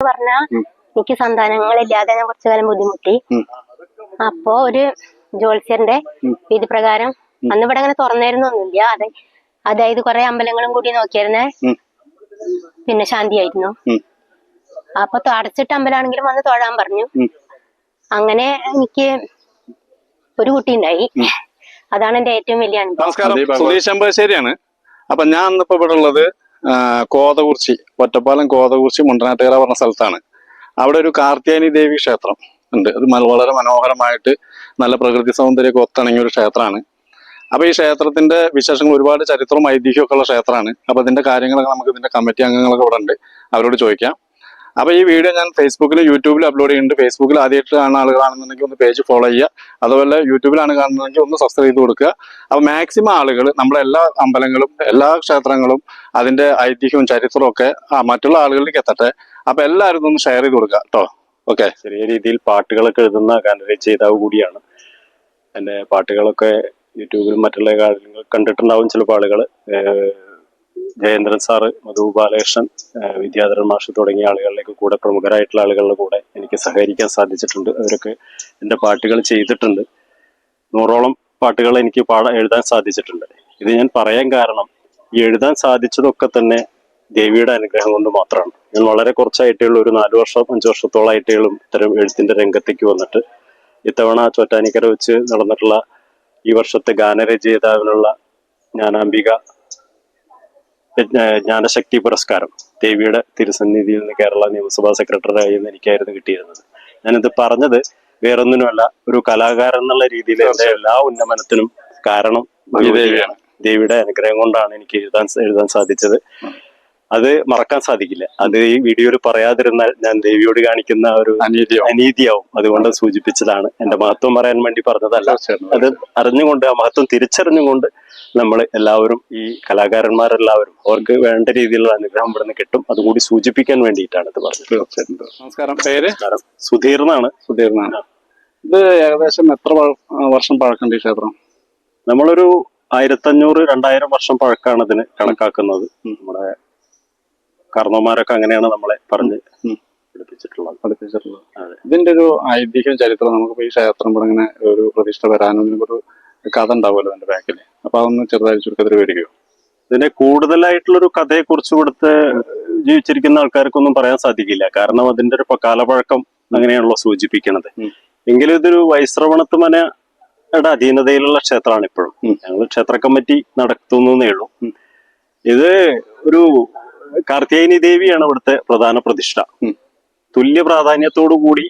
പറഞ്ഞ. എനിക്ക് സന്താനങ്ങളില്ലാതെ ഞാൻ കുറച്ചു കാലം ബുദ്ധിമുട്ടി. അപ്പോ ഒരു ജോത്സ്യന്റെ ഉം. വിധി പ്രകാരം അന്ന് ഇവിടെ അങ്ങനെ തുറന്നിരുന്നൊന്നുമില്ല അത് അതായത് കുറെ അമ്പലങ്ങളും കൂടി നോക്കിയിരുന്നേ പിന്നെ ശാന്തിയായിരുന്നു. ആയിരുന്നു അപ്പൊ അടച്ചിട്ട് അമ്പലാണെങ്കിലും വന്ന് തൊഴാൻ പറഞ്ഞു. അങ്ങനെ എനിക്ക് ഒരു കുട്ടി ഉണ്ടായി. അതാണ് എന്റെ ഏറ്റവും വലിയ അനുഭവം. നമസ്കാരം. സുധീഷ് അമ്പശ്ശേരിയാണ് അപ്പൊ ഞാൻ ഇന്നിപ്പോ ഇവിടെ ഉള്ളത് കോതകുറിച്ചി ഒറ്റപ്പാലം കോതകുറിച്ചി മുണ്ടനാട്ടുകര പറഞ്ഞ സ്ഥലത്താണ്. അവിടെ ഒരു കാർത്തിയാനി ദേവി ക്ഷേത്രം ഉണ്ട്. അത് വളരെ മനോഹരമായിട്ട് നല്ല പ്രകൃതി സൗന്ദര്യമൊക്കെ ഒത്തിണങ്ങിയ ഒരു ക്ഷേത്രമാണ്. അപ്പോൾ ഈ ക്ഷേത്രത്തിന്റെ വിശേഷങ്ങൾ ഒരുപാട് ചരിത്രവും ഐതിഹ്യവും ഒക്കെ ഉള്ള ക്ഷേത്രമാണ്. അപ്പോൾ അതിന്റെ കാര്യങ്ങളൊക്കെ നമുക്ക് ഇതിന്റെ കമ്മിറ്റി അംഗങ്ങളൊക്കെ ഇവിടെ ഉണ്ട്. അവരോട് ചോദിക്കാം. അപ്പൊ ഈ വീഡിയോ ഞാൻ ഫേസ്ബുക്കിലും യൂട്യൂബിലും അപ്ലോഡ് ചെയ്യുന്നുണ്ട്. ഫേസ്ബുക്കിൽ ആദ്യമായിട്ട് കാണുന്ന ആളുകളാണെന്നുണ്ടെങ്കിൽ ഒന്ന് പേജ് ഫോളോ ചെയ്യുക. അതുപോലെ യൂട്യൂബിലാണ് കാണുന്നതെങ്കിൽ ഒന്ന് സബ്സ്ക്രൈബ് ചെയ്ത് കൊടുക്കുക. അപ്പൊ മാക്സിമം ആളുകൾ നമ്മുടെ എല്ലാ അമ്പലങ്ങളും എല്ലാ ക്ഷേത്രങ്ങളും അതിന്റെ ഐതിഹ്യവും ചരിത്രവും ഒക്കെ മറ്റുള്ള ആളുകളിലേക്ക് എത്തട്ടെ. അപ്പൊ എല്ലാവരും ഒന്ന് ഷെയർ ചെയ്ത് കൊടുക്കുക കേട്ടോ. ഓക്കെ ചെറിയ രീതിയിൽ പാട്ടുകളൊക്കെ എഴുതുന്ന ഗാനരചയിതാവ് കൂടിയാണ്. എന്റെ പാട്ടുകളൊക്കെ യൂട്യൂബിലും മറ്റുള്ള കാര്യങ്ങൾ കണ്ടിട്ടുണ്ടാവും ചിലപ്പോൾ ആളുകൾ. ജയേന്ദ്രൻ സാറ് മധു ബാലകൃഷ്ണൻ വിദ്യാധരൻ മാഷ് തുടങ്ങിയ ആളുകളിലേക്ക് കൂടെ പ്രമുഖരായിട്ടുള്ള ആളുകളുടെ കൂടെ എനിക്ക് സഹകരിക്കാൻ സാധിച്ചിട്ടുണ്ട്. അവരൊക്കെ എന്റെ പാട്ടുകൾ ചെയ്തിട്ടുണ്ട്. നൂറോളം പാട്ടുകൾ എനിക്ക് പാട എഴുതാൻ സാധിച്ചിട്ടുണ്ട്. ഇത് ഞാൻ പറയാൻ കാരണം ഈ എഴുതാൻ സാധിച്ചതൊക്കെ തന്നെ ദേവിയുടെ അനുഗ്രഹം കൊണ്ട് മാത്രമാണ്. ഞാൻ വളരെ കുറച്ചായിട്ടേ ഉള്ളൂ ഒരു നാല് വർഷം അഞ്ച് വർഷത്തോളമായിട്ടേ ഉള്ളൂ ഇത്തരം എഴുത്തിന്റെ രംഗത്തേക്ക് വന്നിട്ട്. ഇത്തവണ ചോറ്റാനിക്കര വെച്ച് നടന്നിട്ടുള്ള ഈ വർഷത്തെ ഗാനരചയിതാവിനുള്ള ഏഹ് ജ്ഞാനശക്തി പുരസ്കാരം. ദേവിയുടെ തിരുസന്നിധിയിൽ നിന്ന് കേരള നിയമസഭാ സെക്രട്ടറിയായി എന്ന് എനിക്കായിരുന്നു കിട്ടിയിരുന്നത്. ഞാനിത് പറഞ്ഞത് വേറൊന്നിനുമല്ല ഒരു കലാകാരൻ എന്നുള്ള രീതിയിൽ എന്റെ എല്ലാ ഉന്നമനത്തിനും കാരണം. ദേവിയുടെ അനുഗ്രഹം കൊണ്ടാണ് എനിക്ക് എഴുതാൻ എഴുതാൻ സാധിച്ചത്. അത് മറക്കാൻ സാധിക്കില്ല. അത് ഈ വീഡിയോയിൽ പറയാതിരുന്നാൽ ഞാൻ ദേവിയോട് കാണിക്കുന്ന ഒരു അനീതിയോ അനീതിയാവും. അതുകൊണ്ട് സൂചിപ്പിച്ചതാണ്. എന്റെ മഹത്വം പറയാൻ വേണ്ടി പറഞ്ഞതല്ല. അത് അറിഞ്ഞുകൊണ്ട് ആ മഹത്വം തിരിച്ചറിഞ്ഞുകൊണ്ട് നമ്മൾ എല്ലാവരും ഈ കലാകാരന്മാരെല്ലാവരും അവർക്ക് വേണ്ട രീതിയിലുള്ള അനുഗ്രഹം ഇവിടെ നിന്ന് കിട്ടും അതുകൂടി സൂചിപ്പിക്കാൻ വേണ്ടിയിട്ടാണ് ഇത് പറഞ്ഞത്. നമസ്കാരം. പേര്? സുധീർ എന്നാണ്. സുധീർന്നാണ് ഇത് ഏകദേശം എത്ര വർഷം പഴക്കണ്ട് ഈ ക്ഷേത്രം? നമ്മളൊരു ആയിരത്തഞ്ഞൂറ് രണ്ടായിരം വർഷം പഴക്കമാണ് ഇതിന് കണക്കാക്കുന്നത്. നമ്മുടെ കാരണവന്മാരൊക്കെ അങ്ങനെയാണ് നമ്മളെ പറഞ്ഞ് ഉം. പഠിപ്പിച്ചിട്ടുള്ളത്. പഠിപ്പിച്ചിട്ടുള്ളത്. അതെ. ഇതിന്റെ ഒരു ഐതിഹ്യം ചരിത്രം നമുക്ക് ഈ ക്ഷേത്രം ഇങ്ങനെ ഒരു പ്രതിഷ്ഠ വരാനും ഒരു കഥ ഉണ്ടാവുമല്ലോ അതിന്റെ ബാക്കിൽ അപ്പൊ അതൊന്ന് ചെറുതായി ചുരുക്കത്തിൽ വരികയോ ഇതിനെ കൂടുതലായിട്ടുള്ളൊരു കഥയെ കുറിച്ച് കൊടുത്ത് ജീവിച്ചിരിക്കുന്ന ആൾക്കാർക്കൊന്നും പറയാൻ സാധിക്കില്ല. കാരണം അതിന്റെ ഒരു കാലപഴക്കം അങ്ങനെയാണല്ലോ സൂചിപ്പിക്കുന്നത് എങ്കിലും ഇതൊരു വൈശ്രവണത്ത് മനയുടെ അധീനതയിലുള്ള ക്ഷേത്രമാണ് ഇപ്പോഴും. ഞങ്ങൾ ക്ഷേത്ര കമ്മിറ്റി നടത്തുന്നേ ഉള്ളൂ. ഇത് ഒരു കാർത്തിയായനി ദേവിയാണ് ഇവിടുത്തെ പ്രധാന പ്രതിഷ്ഠ. തുല്യ പ്രാധാന്യത്തോടു കൂടി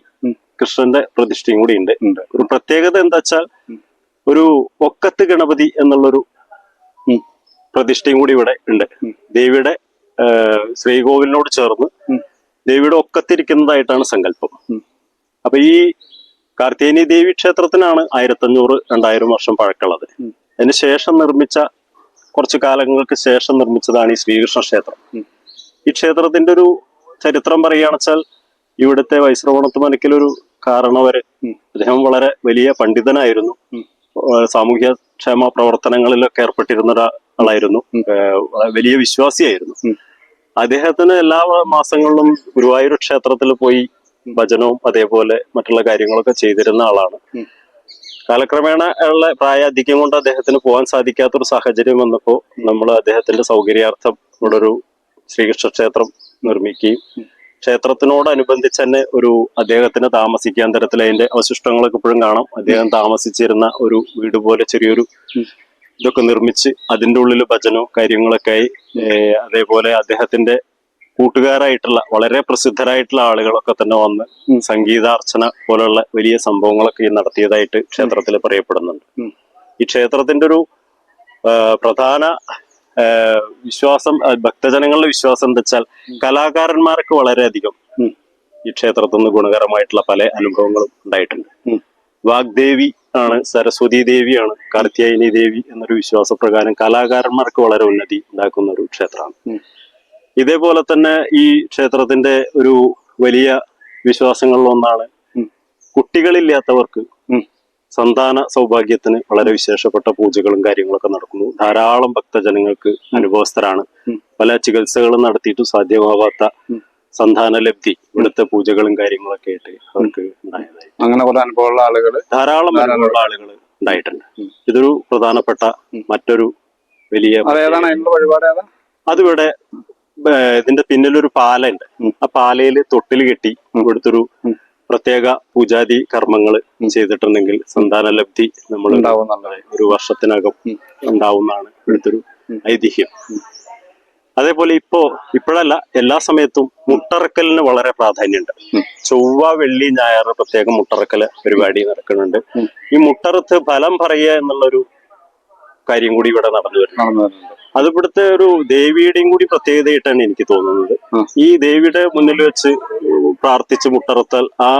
കൃഷ്ണന്റെ പ്രതിഷ്ഠയും കൂടി ഉണ്ട്. ഒരു പ്രത്യേകത എന്താ വെച്ചാൽ ഒരു ഒക്കത്ത് ഗണപതി എന്നുള്ളൊരു. പ്രതിഷ്ഠയും കൂടി ഇവിടെ ഉണ്ട്. ദേവിയുടെ ശ്രീകോവിലിനോട് ചേർന്ന്. ദേവിയുടെ ഒക്കത്തിരിക്കുന്നതായിട്ടാണ് സങ്കല്പം. അപ്പൊ ഈ കാർത്തിയാനി ദേവി ക്ഷേത്രത്തിനാണ് ആയിരത്തഞ്ഞൂറ് രണ്ടായിരം വർഷം പഴക്കമുള്ളത്. അതിനുശേഷം ശേഷം നിർമ്മിച്ച കുറച്ച് കാലങ്ങൾക്ക് ശേഷം നിർമ്മിച്ചതാണ് ഈ ശ്രീകൃഷ്ണ ക്ഷേത്രം ഈ ക്ഷേത്രത്തിന്റെ ഒരു ചരിത്രം പറയുകയാണെച്ചാൽ ഇവിടുത്തെ വൈശ്രവണത്ത് മനക്കിലൊരു കാരണവര്. അദ്ദേഹം വളരെ വലിയ പണ്ഡിതനായിരുന്നു സാമൂഹ്യ ക്ഷേമ പ്രവർത്തനങ്ങളിലൊക്കെ ഏർപ്പെട്ടിരുന്ന ഒരാളായിരുന്നു വലിയ വിശ്വാസിയായിരുന്നു. അദ്ദേഹത്തിന് എല്ലാ മാസങ്ങളിലും ഗുരുവായൂർ ക്ഷേത്രത്തിൽ പോയി ഭജനവും അതേപോലെ മറ്റുള്ള കാര്യങ്ങളൊക്കെ ചെയ്തിരുന്ന ആളാണ്. കാലക്രമേണ ഉള്ള പ്രായാധിക്യം കൊണ്ട് അദ്ദേഹത്തിന് പോകാൻ സാധിക്കാത്തൊരു സാഹചര്യം വന്നപ്പോൾ നമ്മൾ അദ്ദേഹത്തിന്റെ സൗകര്യാർത്ഥം ഒരു ശ്രീകൃഷ്ണ ക്ഷേത്രം നിർമ്മിക്കുകയും ക്ഷേത്രത്തിനോടനുബന്ധിച്ച് തന്നെ ഒരു അദ്ദേഹത്തിന് താമസിക്കാൻ തരത്തിൽ അതിന്റെ അവശിഷ്ടങ്ങളൊക്കെ ഇപ്പോഴും കാണാം. അദ്ദേഹം താമസിച്ചിരുന്ന ഒരു വീട് പോലെ ചെറിയൊരു ഇതൊക്കെ നിർമ്മിച്ച് അതിന്റെ ഉള്ളിൽ ഭജനോ കാര്യങ്ങളൊക്കെ ആയി. അതേപോലെ അദ്ദേഹത്തിന്റെ കൂട്ടുകാരായിട്ടുള്ള വളരെ പ്രസിദ്ധരായിട്ടുള്ള ആളുകളൊക്കെ തന്നെ വന്ന് സംഗീതാർച്ചന പോലുള്ള വലിയ സംഭവങ്ങളൊക്കെ ഈ നടത്തിയതായിട്ട് ക്ഷേത്രത്തിൽ പറയപ്പെടുന്നുണ്ട്. ഈ ക്ഷേത്രത്തിന്റെ ഒരു പ്രധാന വിശ്വാസം ഭക്തജനങ്ങളുടെ വിശ്വാസം എന്താ വെച്ചാൽ കലാകാരന്മാർക്ക് വളരെയധികം. ഈ ക്ഷേത്രത്തിൽ നിന്ന് ഗുണകരമായിട്ടുള്ള പല അനുഭവങ്ങളും ഉണ്ടായിട്ടുണ്ട്. വാഗ്ദേവി ആണ് സരസ്വതി ദേവിയാണ് കാർത്തിയായനി ദേവി എന്നൊരു വിശ്വാസപ്രകാരം കലാകാരന്മാർക്ക് വളരെ ഉന്നതി ഉണ്ടാക്കുന്ന ഒരു ക്ഷേത്രമാണ്. ഇതേപോലെ തന്നെ ഈ ക്ഷേത്രത്തിന്റെ ഒരു വലിയ വിശ്വാസങ്ങളിൽ ഒന്നാണ്. കുട്ടികളില്ലാത്തവർക്ക് സന്താന സൗഭാഗ്യത്തിന് വളരെ വിശേഷപ്പെട്ട പൂജകളും കാര്യങ്ങളൊക്കെ നടക്കുന്നു. ധാരാളം ഭക്തജനങ്ങൾക്ക് അനുഭവസ്ഥരാണ്. പല ചികിത്സകളും നടത്തിയിട്ടും സാധ്യമാവാത്ത. സന്താന ലബ്ധി ഇവിടുത്തെ പൂജകളും കാര്യങ്ങളൊക്കെ ആയിട്ട് അവർക്ക് ഉണ്ടായതായി. അങ്ങനെ കുറെ അനുഭവമുള്ള ആളുകൾ ധാരാളം അനുഭവമുള്ള ആളുകൾ ഉണ്ടായിട്ടുണ്ട്. ഇതൊരു പ്രധാനപ്പെട്ട മറ്റൊരു വലിയ അതിവിടെ ഇതിന്റെ പിന്നിലൊരു പാലുണ്ട് ആ പാലയിൽ തൊട്ടിൽ കെട്ടി ഇവിടുത്തൊരു പ്രത്യേക പൂജാതി കർമ്മങ്ങൾ ചെയ്തിട്ടുണ്ടെങ്കിൽ സന്താന ലബ്ധി നമ്മൾ ഒരു വർഷത്തിനകം ഉണ്ടാവുന്നതാണ് ഇവിടുത്തെ ഒരു ഐതിഹ്യം. അതേപോലെ ഇപ്പോ ഇപ്പോഴല്ല എല്ലാ സമയത്തും മുട്ടറക്കലിന് വളരെ പ്രാധാന്യമുണ്ട്. ചൊവ്വ വെള്ളി ഞായർ പ്രത്യേകം മുട്ടറക്കൽ പരിപാടി നടക്കുന്നുണ്ട്. ഈ മുട്ടറത്ത് ഫലം പറയുക എന്നുള്ളൊരു കാര്യം കൂടി ഇവിടെ നടന്നു വരുന്നുണ്ട്. അത് ഇവിടുത്തെ ഒരു ദേവിയുടെയും കൂടി പ്രത്യേകതയായിട്ടാണ് എനിക്ക് തോന്നുന്നത്. ഈ ദേവിയുടെ മുന്നിൽ വെച്ച് പ്രാർത്ഥിച്ച് മുട്ടറത്താൽ ആ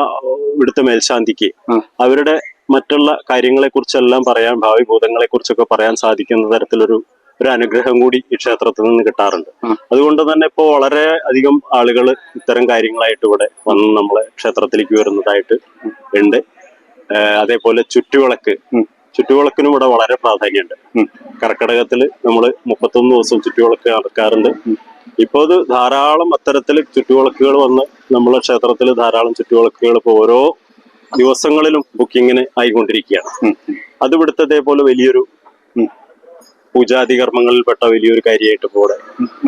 ഇവിടുത്തെ മേൽശാന്തിക്ക് അവരുടെ മറ്റുള്ള കാര്യങ്ങളെ കുറിച്ചെല്ലാം പറയാൻ ഭാവി ഭൂതങ്ങളെ കുറിച്ചൊക്കെ പറയാൻ സാധിക്കുന്ന തരത്തിലൊരു ഒരു അനുഗ്രഹം കൂടി ഈ ക്ഷേത്രത്തിൽ നിന്ന് കിട്ടാറുണ്ട്. അതുകൊണ്ട് തന്നെ ഇപ്പോൾ വളരെ അധികം ആളുകൾ ഇത്തരം കാര്യങ്ങളായിട്ട് ഇവിടെ വന്ന് നമ്മളെ ക്ഷേത്രത്തിലേക്ക് വരുന്നതായിട്ട് ഉണ്ട്. അതേപോലെ ചുറ്റുവിളക്ക്. ചുറ്റുവിളക്കിനും ഇവിടെ വളരെ പ്രാധാന്യമുണ്ട്. കർക്കിടകത്തിൽ നമ്മൾ മുപ്പത്തൊന്ന് ദിവസം ചുറ്റുവിളക്ക് നടക്കാറുണ്ട്. ഇപ്പോൾ അത് ധാരാളം അത്തരത്തിൽ ചുറ്റുവിളക്കുകൾ വന്ന് നമ്മളെ ക്ഷേത്രത്തിൽ ധാരാളം ചുറ്റുവിളക്കുകൾ ഇപ്പോൾ ഓരോ ദിവസങ്ങളിലും ബുക്കിങ്ങിന് ആയിക്കൊണ്ടിരിക്കുകയാണ്. അത് ഇവിടുത്തെ ഇതേപോലെ വലിയൊരു. പൂജാതി കർമ്മങ്ങളിൽപ്പെട്ട വലിയൊരു കാര്യമായിട്ട് ഇപ്പോൾ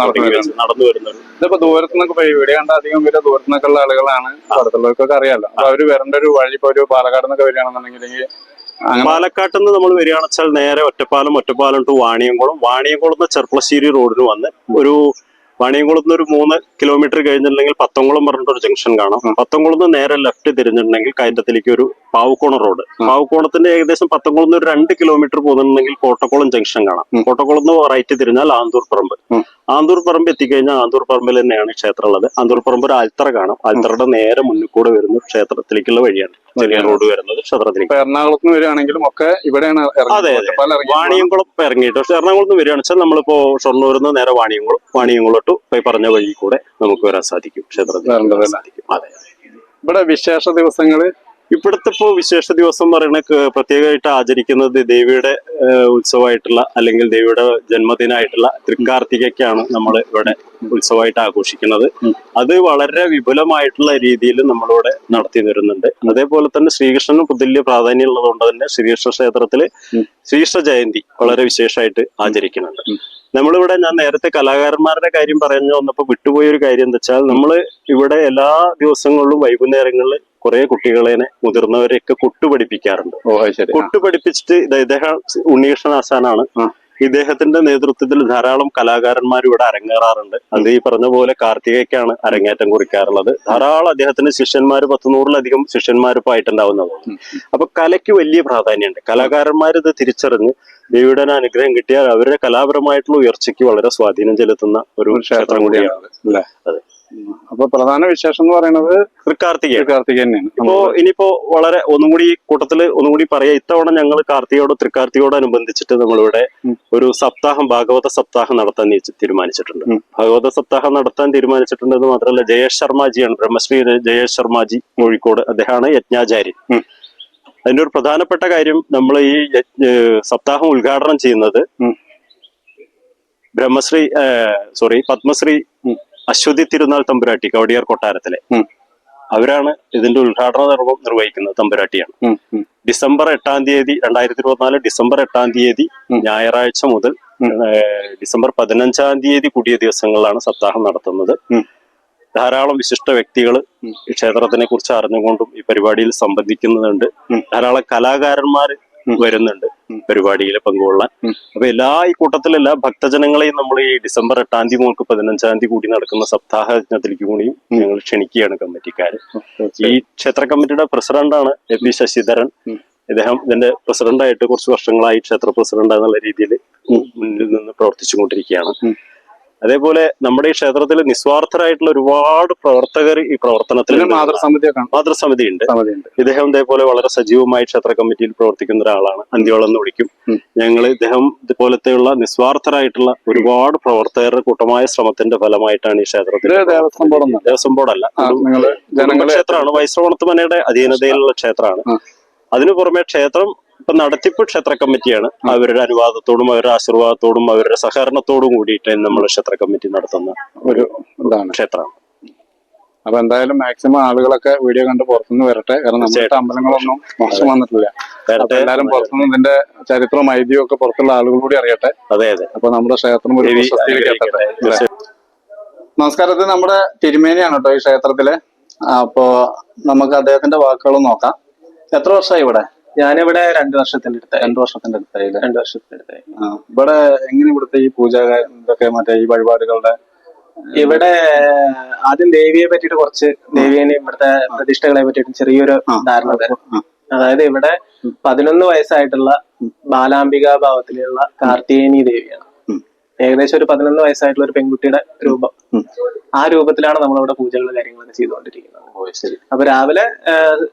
നടന്നു വരുന്നുണ്ട്. വരുന്നത് ഇതിപ്പോ ദൂരത്തു നിന്നൊക്കെ ഇവിടെ കണ്ട അധികം പേര് ദൂരത്തു നിന്നൊക്കെ ഉള്ള ആളുകളാണ് അടുത്തുള്ളവർക്കൊക്കെ അറിയാലോ. അപ്പൊ അവർ വരേണ്ട ഒരു വഴി ഇപ്പൊ ഒരു പാലക്കാട് നിന്നൊക്കെ വരികയാണെന്നുണ്ടെങ്കിൽ പാലക്കാട്ട് നിന്ന് നമ്മൾ വരികയാണെന്ന് വെച്ചാൽ നേരെ ഒറ്റപ്പാലം ഒറ്റപ്പാലം ടു വാണിയംകുളം. വാണിയംകുളം നിന്ന് ചെർപ്പളശ്ശേരി റോഡിന് വന്ന് ഒരു വാണിയംകുളത്ത് നിന്ന് ഒരു മൂന്ന് കിലോമീറ്റർ കഴിഞ്ഞിട്ടുണ്ടെങ്കിൽ പത്തംകുളം പറഞ്ഞിട്ട് ഒരു ജംഗ്ഷൻ കാണാം പത്തംകുളം നിന്ന് നേരെ ലെഫ്റ്റ് തിരിഞ്ഞിട്ടുണ്ടെങ്കിൽ കയറ്റത്തിലേക്ക് ഒരു പാവക്കോണം റോഡ് പാവക്കോണത്തിന്റെ ഏകദേശം പത്തംകുളം നിന്ന് ഒരു രണ്ട് കിലോമീറ്റർ പോകുന്നുണ്ടെങ്കിൽ കോട്ടക്കുളം ജംഗ്ഷൻ കാണാം. കോട്ടക്കുളം നിന്ന് റൈറ്റ് തിരിഞ്ഞാൽ ആന്തൂർ പറമ്പ്. ആന്തൂർ പറമ്പ് എത്തിക്കഴിഞ്ഞാൽ ആന്തൂർ പറമ്പിൽ തന്നെയാണ് ക്ഷേത്രം ഉള്ളത് ആന്തൂർ പറമ്പ് ഒരു ആൽത്തറ കാണാം. ആൽത്തറയുടെ നേരെ മുന്നിൽ കൂടെ വരുന്ന ക്ഷേത്രത്തിലേക്കുള്ള വഴിയാണ്. ചെറിയ റോഡ് വരുന്നത് ക്ഷേത്രത്തിലേക്ക് ഇപ്പൊ എറണാകുളത്ത് നിന്ന് വരികയാണെങ്കിലും ഒക്കെ ഇവിടെയാണ്. അതെ, വാണിയംകുളം ഇറങ്ങിയിട്ട് പക്ഷെ എറണാകുളത്ത് നിന്ന് വരികയാണെന്ന് വെച്ചാൽ നമ്മളിപ്പോ ഷൊർണൂരിൽ നിന്ന് നേരെ വാണിയംകുളം വാണിയംകുളം പോയി പറഞ്ഞ വഴി കൂടെ നമുക്ക് വരാൻ സാധിക്കും. ക്ഷേത്രത്തിൽ? സാധിക്കും. അതെ. ഇവിടെ വിശേഷ ദിവസങ്ങൾ ഇവിടുത്തെ ഇപ്പോ വിശേഷ ദിവസം പറയുന്ന ക- പ്രത്യേകമായിട്ട് ആചരിക്കുന്നത് ദേവിയുടെ ഉത്സവമായിട്ടുള്ള അല്ലെങ്കിൽ ദേവിയുടെ ജന്മദിനമായിട്ടുള്ള തൃക്കാർത്തികയ്ക്കാണ് നമ്മൾ ഇവിടെ ഉത്സവമായിട്ട് ആഘോഷിക്കുന്നത്. അത് വളരെ വിപുലമായിട്ടുള്ള രീതിയിൽ നമ്മളിവിടെ നടത്തി വരുന്നുണ്ട്. അതേപോലെ തന്നെ ശ്രീകൃഷ്ണന് തുല്യ പ്രാധാന്യം ഉള്ളതുകൊണ്ട് തന്നെ ശ്രീകൃഷ്ണ ക്ഷേത്രത്തിൽ ശ്രീകൃഷ്ണ ജയന്തി വളരെ വിശേഷമായിട്ട് ആചരിക്കുന്നുണ്ട്. നമ്മളിവിടെ ഞാൻ നേരത്തെ കലാകാരന്മാരുടെ കാര്യം പറഞ്ഞു വന്നപ്പോൾ വിട്ടുപോയ ഒരു കാര്യം എന്താ വെച്ചാൽ നമ്മൾ ഇവിടെ എല്ലാ ദിവസങ്ങളിലും വൈകുന്നേരങ്ങളിൽ കുറെ കുട്ടികളെ മുതിർന്നവരെയൊക്കെ കൊട്ടു പഠിപ്പിക്കാറുണ്ട്. കൊട്ടു പഠിപ്പിച്ചിട്ട് ഇദ്ദേഹം ഉണ്ണികൃഷ്ണൻ ആശാനാണ്. ഇദ്ദേഹത്തിന്റെ നേതൃത്വത്തിൽ ധാരാളം കലാകാരന്മാർ ഇവിടെ അരങ്ങേറാറുണ്ട്. അത് ഈ പറഞ്ഞ പോലെ കാർത്തികയ്ക്കാണ് അരങ്ങേറ്റം കുറിക്കാറുള്ളത്. ധാരാളം അദ്ദേഹത്തിന്റെ ശിഷ്യന്മാർ പത്തുനൂറിലധികം ശിഷ്യന്മാർ ഇപ്പൊ ആയിട്ടുണ്ടാവുന്നത് അപ്പൊ കലയ്ക്ക് വലിയ പ്രാധാന്യമുണ്ട്. കലാകാരന്മാർ ഇത് തിരിച്ചറിഞ്ഞ് ദേവിയുടെ അനുഗ്രഹം കിട്ടിയാൽ അവരുടെ കലാപരമായിട്ടുള്ള ഉയർച്ചയ്ക്ക് വളരെ സ്വാധീനം ചെലുത്തുന്ന ഒരു ക്ഷേത്രം കൂടിയാണ്. അതെ. അപ്പൊ പ്രധാന വിശേഷം എന്ന് പറയുന്നത് തൃക്കാർത്തികയാണ് കാർത്തിക തന്നെയാണ് ഇപ്പോ ഇനിയിപ്പോ വളരെ ഒന്നും കൂടി ഈ കൂട്ടത്തിൽ ഒന്നും കൂടി പറയാം. ഇത്തവണ ഞങ്ങൾ കാർത്തികയോട് തൃക്കാർത്തികയോട് അനുബന്ധിച്ചിട്ട് നമ്മളിവിടെ ഒരു സപ്താഹം ഭാഗവത സപ്താഹം നടത്താൻ തീരുമാനിച്ചിട്ടുണ്ട്. ഭാഗവത സപ്താഹം നടത്താൻ തീരുമാനിച്ചിട്ടുണ്ടെന്ന് മാത്രമല്ല ജയേഷ് ശർമാജിയാണ് ബ്രഹ്മശ്രീ ജയേഷ് ശർമാജി കോഴിക്കോട് അദ്ദേഹമാണ് യജ്ഞാചാര്യൻ. അതിന്റെ ഒരു പ്രധാനപ്പെട്ട കാര്യം നമ്മൾ ഈ സപ്താഹം ഉദ്ഘാടനം ചെയ്യുന്നത് ബ്രഹ്മശ്രീ സോറി പത്മശ്രീ. അശ്വതി തിരുനാൾ തമ്പുരാട്ടി കവടിയാർ കൊട്ടാരത്തിലെ. അവരാണ് ഇതിന്റെ ഉദ്ഘാടന ധർമ്മം നിർവഹിക്കുന്നത് തമ്പുരാട്ടിയാണ്. ഡിസംബർ എട്ടാം തീയതി രണ്ടായിരത്തി ഇരുപത്തിനാല് ഡിസംബർ എട്ടാം തീയതി. ഞായറാഴ്ച മുതൽ ഡിസംബർ പതിനഞ്ചാം തീയതി കൂടിയ ദിവസങ്ങളിലാണ് സപ്താഹം നടത്തുന്നത് ധാരാളം വിശിഷ്ട വ്യക്തികൾ. ക്ഷേത്രത്തിനെ കുറിച്ച് അറിഞ്ഞുകൊണ്ടും ഈ പരിപാടിയിൽ സംബന്ധിക്കുന്നുണ്ട് ധാരാളം കലാകാരന്മാർ. വരുന്നുണ്ട്. പരിപാടിയിൽ പങ്കുകൊള്ളാൻ. അപ്പൊ എല്ലാ ഈ കൂട്ടത്തിൽ എല്ലാ ഭക്തജനങ്ങളെയും നമ്മൾ ഈ ഡിസംബർ എട്ടാം തീയതി മുതൽ പതിനഞ്ചാം തീയതി കൂടി നടക്കുന്ന സപ്താഹ യജ്ഞത്തിലേക്ക് കൂടിയും ഞങ്ങൾ ക്ഷണിക്കുകയാണ് കമ്മിറ്റിക്കാർ ഈ ക്ഷേത്ര കമ്മിറ്റിയുടെ പ്രസിഡന്റാണ് എ പി ശശിധരൻ. ഇദ്ദേഹം ഇതിന്റെ പ്രസിഡന്റായിട്ട് കുറച്ച് വർഷങ്ങളായി ക്ഷേത്ര പ്രസിഡന്റ് എന്നുള്ള രീതിയിൽ മുന്നിൽ നിന്ന് പ്രവർത്തിച്ചുകൊണ്ടിരിക്കുകയാണ്. അതേപോലെ നമ്മുടെ ഈ ക്ഷേത്രത്തിൽ നിസ്വാർത്ഥരായിട്ടുള്ള ഒരുപാട് പ്രവർത്തകർ ഈ പ്രവർത്തനത്തിൽ മാതൃസമിതി ഉണ്ട്. ഇദ്ദേഹം ഇതേപോലെ വളരെ സജീവമായി ക്ഷേത്ര കമ്മിറ്റിയിൽ പ്രവർത്തിക്കുന്ന ഒരാളാണ്. അന്ത്യോളം എന്ന് വിളിക്കും. ഞങ്ങൾ ഇദ്ദേഹം ഇതുപോലത്തെയുള്ള നിസ്വാർത്ഥരായിട്ടുള്ള ഒരുപാട് പ്രവർത്തകരുടെ കൂട്ടമായ ശ്രമത്തിന്റെ ഫലമായിട്ടാണ് ഈ ക്ഷേത്രത്തിൽ ദേവസ്വം ബോർഡല്ല ക്ഷേത്രമാണ്. വൈശ്രവണത്തുമനയുടെ അധീനതയിലുള്ള ക്ഷേത്രമാണ്. അതിനു പുറമെ ക്ഷേത്രം ഇപ്പൊ നടത്തിപ്പ് ക്ഷേത്ര കമ്മിറ്റിയാണ്. അവരുടെ അനുവാദത്തോടും അവരുടെ ആശീർവാദത്തോടും അവരുടെ സഹകരണത്തോടും കൂടിയിട്ട് നമ്മൾ ക്ഷേത്ര കമ്മിറ്റി നടത്തുന്ന ഒരു ഇതാണ്. ക്ഷേത്രം അപ്പൊ എന്തായാലും മാക്സിമം ആളുകളൊക്കെ വീഡിയോ കണ്ട് പുറത്തുനിന്ന് വരട്ടെ. കാരണം നമ്മുടെ അമ്പലങ്ങളൊന്നും മോശം വന്നിട്ടില്ല. അപ്പൊ. എല്ലാരും പുറത്തുനിന്ന് ഇതിന്റെ ചരിത്രവും ഐതിഹ്യവും ഒക്കെ പുറത്തുള്ള ആളുകൾ കൂടി അറിയട്ടെ. അതെ അതെ. അപ്പൊ നമ്മുടെ ക്ഷേത്രം ഒരു ദേവി പ്രശസ്തിയിലേക്ക് എത്തട്ടെ. അനുഗ്രഹിക്കട്ടെ. നമസ്കാരം. ഇത് നമ്മുടെ തിരുമേനിയാണ് കേട്ടോ ഈ ക്ഷേത്രത്തിൽ. അപ്പോ നമുക്ക് അദ്ദേഹത്തിന്റെ വാക്കുകളും നോക്കാം. എത്ര വർഷമായി ഇവിടെ? ഞാനിവിടെ രണ്ടു വർഷത്തിന്റെ അടുത്തായി രണ്ടു വർഷത്തിന്റെ അടുത്തായില്ലേ രണ്ടു വർഷത്തിന്റെ അടുത്തായി ആ, ഇവിടെ എങ്ങനെ ഇവിടുത്തെ ഈ പൂജ ഇതൊക്കെ മറ്റേ ഈ വഴിപാടുകളുടെ ഇവിടെ ആദ്യം ദേവിയെ പറ്റിയിട്ട് കുറച്ച് ദേവിയെ ഇവിടുത്തെ പ്രതിഷ്ഠകളെ പറ്റിയിട്ട് ചെറിയൊരു ആ. ധാരണ തരാം ആ. അതായത് ഇവിടെ പതിനൊന്ന് വയസ്സായിട്ടുള്ള ബാലാംബിക ഭാവത്തിലുള്ള കാർത്തികേനി ദേവിയാണ്. ഏകദേശം ഒരു പതിനൊന്ന് വയസ്സായിട്ടുള്ള ഒരു പെൺകുട്ടിയുടെ രൂപം. ആ രൂപത്തിലാണ് നമ്മളിവിടെ പൂജകളും കാര്യങ്ങളൊക്കെ ചെയ്തുകൊണ്ടിരിക്കുന്നത്. അപ്പൊ രാവിലെ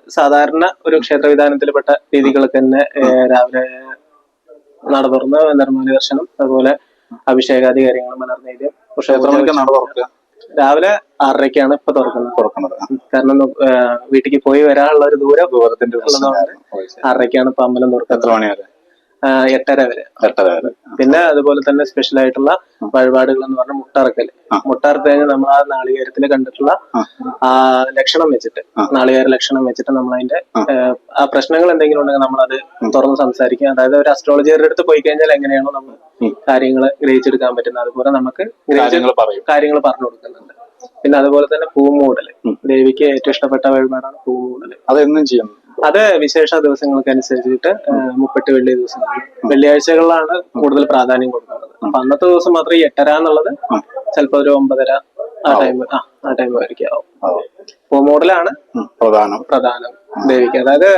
സാധാരണ ഒരു ക്ഷേത്രവിധാനത്തിൽപ്പെട്ട രീതികളൊക്കെ തന്നെ രാവിലെ നട തുറന്ന് നിർമ്മാണ ദർശനം അതുപോലെ അഭിഷേകാദി കാര്യങ്ങൾ മലർന്നേദ്യം ക്ഷേത്രങ്ങളൊക്കെ നട തുറക്കുക? രാവിലെ ആറരയ്ക്കാണ് ഇപ്പൊ തുറക്കുന്നത്. തുറക്കുന്നത്. കാരണം വീട്ടിലേക്ക് പോയി വരാനുള്ള ഒരു ദൂരം ദൂരത്തിന്റെ. ആറരയ്ക്കാണ് ഇപ്പൊ അമ്പലം എത്ര തുറക്കുന്നത്. മണി വരെ ആ, എട്ടര വരെ. എട്ടര വരെ. പിന്നെ അതുപോലെ തന്നെ സ്പെഷ്യൽ ആയിട്ടുള്ള വഴിപാടുകൾ എന്ന് പറഞ്ഞാൽ മുട്ടറക്കൽ മുട്ടറത്ത് കഴിഞ്ഞാൽ നമ്മൾ ആ നാളികേരത്തിൽ കണ്ടിട്ടുള്ള ആ. ലക്ഷണം വെച്ചിട്ട് നാളികേര ലക്ഷണം വെച്ചിട്ട് നമ്മൾ അതിന്റെ ആ പ്രശ്നങ്ങൾ എന്തെങ്കിലും ഉണ്ടെങ്കിൽ നമ്മൾ അത് തുറന്ന് സംസാരിക്കുക. അതായത് ഒരു അസ്ട്രോളജിയുടെ അടുത്ത് പോയി കഴിഞ്ഞാൽ എങ്ങനെയാണോ നമ്മൾ. കാര്യങ്ങൾ ഗ്രഹിച്ചെടുക്കാൻ പറ്റുന്നത്. അതുപോലെ നമുക്ക് കാര്യങ്ങൾ പറഞ്ഞു കൊടുക്കുന്നുണ്ട്. പിന്നെ അതുപോലെ തന്നെ പൂമൂടൽ. ദേവിക്ക് ഏറ്റവും ഇഷ്ടപ്പെട്ട വഴിപാടാണ് പൂമൂടൽ. അതെന്നും ചെയ്യണം അത് വിശേഷ ദിവസങ്ങൾക്ക് അനുസരിച്ചിട്ട് മുപ്പെട്ട് വെള്ളി ദിവസങ്ങളിൽ വെള്ളിയാഴ്ചകളിലാണ് കൂടുതൽ പ്രാധാന്യം കൊടുക്കുന്നത്. അപ്പൊ അന്നത്തെ ദിവസം മാത്രം ഈ എട്ടര എന്നുള്ളത് ചിലപ്പോ ഒരു ഒമ്പതര ആ ടൈം ആ ആ ടൈം ആയിരിക്കും ആവും. പൂമൂടലാണ് ഉം, പ്രധാനം. പ്രധാനം. ദേവിക്ക്. അതായത്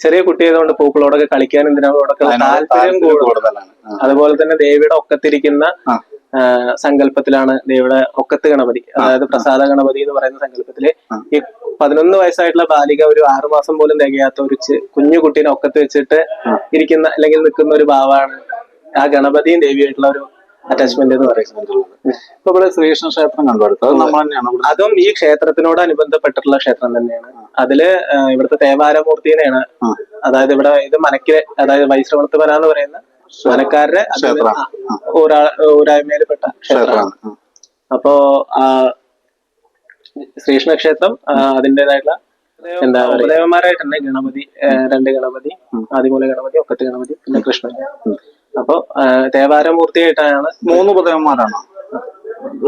ചെറിയ കുട്ടിയായതുകൊണ്ട് പൂക്കളോടൊക്കെ കളിക്കാൻ അതിനോട് താല്പര്യം കൂടുതലാണ്. അതുപോലെ തന്നെ ദേവിയുടെ ഒക്കത്തിരിക്കുന്ന സങ്കല്പത്തിലാണ് ദേവിയുടെ ഒക്കത്ത് ഗണപതി അതായത് പ്രസാദ ഗണപതി എന്ന് പറയുന്ന സങ്കല്പത്തിൽ. ഈ പതിനൊന്ന് വയസ്സായിട്ടുള്ള ബാലിക ഒരു ആറുമാസം പോലും തികയാത്ത ഒരു കുഞ്ഞു കുട്ടീനെ ഒക്കത്ത് വെച്ചിട്ട് ഇരിക്കുന്ന അല്ലെങ്കിൽ നിൽക്കുന്ന ഒരു ഭാവമാണ് ആ ഗണപതിയും ദേവിയായിട്ടുള്ള ഒരു അറ്റാച്ച്മെന്റ് എന്ന് പറയുന്നത്. ഇപ്പൊ ഇവിടെ ശ്രീകൃഷ്ണ ക്ഷേത്രം കണ്ടുപിടുത്തത് അത് ഈ ക്ഷേത്രത്തിനോട് അനുബന്ധപ്പെട്ടിട്ടുള്ള ക്ഷേത്രം തന്നെയാണ്. അതിൽ ഇവിടുത്തെ തേവാരമൂർത്തിനെയാണ് അതായത് ഇവിടെ ഇത് മനക്കിലെ അതായത് വൈശ്രവണത്ത് വന എന്ന് പറയുന്ന മനക്കാരുടെ ഒരായ്മയിൽപ്പെട്ട ക്ഷേത്രമാണ് അപ്പോ ആ ശ്രീകൃഷ്ണ ക്ഷേത്രം ആ, എന്താ ദേവന്മാരായിട്ട് തന്നെ ഗണപതി രണ്ട് ഗണപതി ആദിമൂല ഗണപതി ഒക്കത്ത് ഗണപതി പിന്നെ കൃഷ്ണൻ. അപ്പോ ആ, തേവാരമൂർത്തിയായിട്ടാണ് മൂന്ന് ഉപദേവന്മാരാണോ